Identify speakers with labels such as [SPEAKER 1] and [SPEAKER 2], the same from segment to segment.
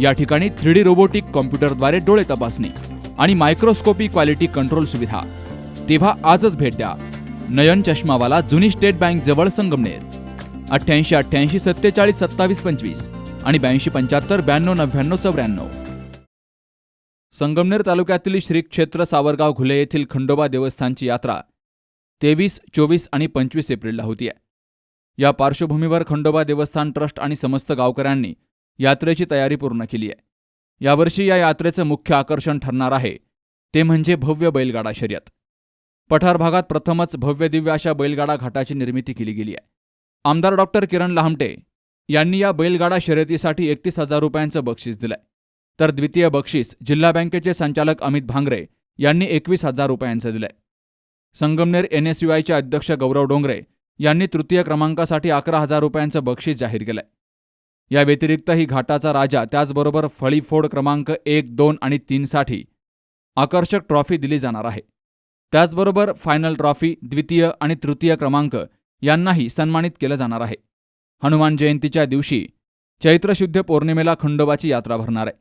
[SPEAKER 1] या ठिकाणी three D robotic कॉम्प्युटरद्वारे डोळे तपासणी आणि मायक्रोस्कोपी क्वालिटी कंट्रोल सुविधा. तेव्हा आजच भेट द्या. नयन चष्मावाला जुनी स्टेट बँक जवळ संगमनेर. अठ्ठ्याऐंशी अठ्ठ्याऐंशी सत्तेचाळीस सत्तावीस पंचवीस आणि ब्याऐंशी पंच्याहत्तर ब्याण्णव नव्याण्णव चौऱ्याण्णव. संगमनेर तालुक्यातील श्री क्षेत्र सावरगाव घुले येथील खंडोबा देवस्थानची यात्रा तेवीस चोवीस आणि पंचवीस एप्रिलला होतीये. या पार्श्वभूमीवर खंडोबा देवस्थान ट्रस्ट आणि समस्त गावकऱ्यांनी यात्रेची तयारी पूर्ण केली आहे. यावर्षी या यात्रेचं मुख्य आकर्षण ठरणार आहे ते म्हणजे भव्य बैलगाडा शर्यत. पठार भागात प्रथमच भव्य दिव्य अशा बैलगाडा घाटाची निर्मिती केली गेली आहे. आमदार डॉक्टर किरण लहामटे यांनी या बैलगाडा शर्यतीसाठी एकतीस हजार रुपयांचं बक्षीस दिलंय. तर द्वितीय बक्षीस जिल्हा बँकेचे संचालक अमित भांगरे यांनी एकवीस हजार रुपयांचं दिलंय. संगमनेर एन एस अध्यक्ष गौरव डोंगरे यांनी तृतीय क्रमांकासाठी अकरा हजार रुपयांचं बक्षीस जाहीर केलंय. या व्यतिरिक्त ही घाटाचा राजा त्याचबरोबर फळीफोड क्रमांक एक दोन आणि तीनसाठी आकर्षक ट्रॉफी दिली जाणार आहे. त्याचबरोबर फायनल ट्रॉफी द्वितीय आणि तृतीय क्रमांक यांनाही सन्मानित केलं जाणार आहे. हनुमान जयंतीच्या दिवशी चैत्रशुद्ध पौर्णिमेला खंडोबाची यात्रा भरणार आहे.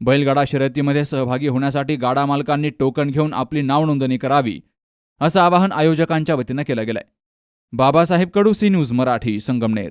[SPEAKER 1] बैलगाडा शर्यतीमध्ये सहभागी होण्यासाठी गाडा मालकांनी टोकन घेऊन आपली नाव नोंदणी करावी असं आवाहन आयोजकांच्या वतीनं केलं गेलंय. Babasaheb Kadu C news Marathi Sangamner.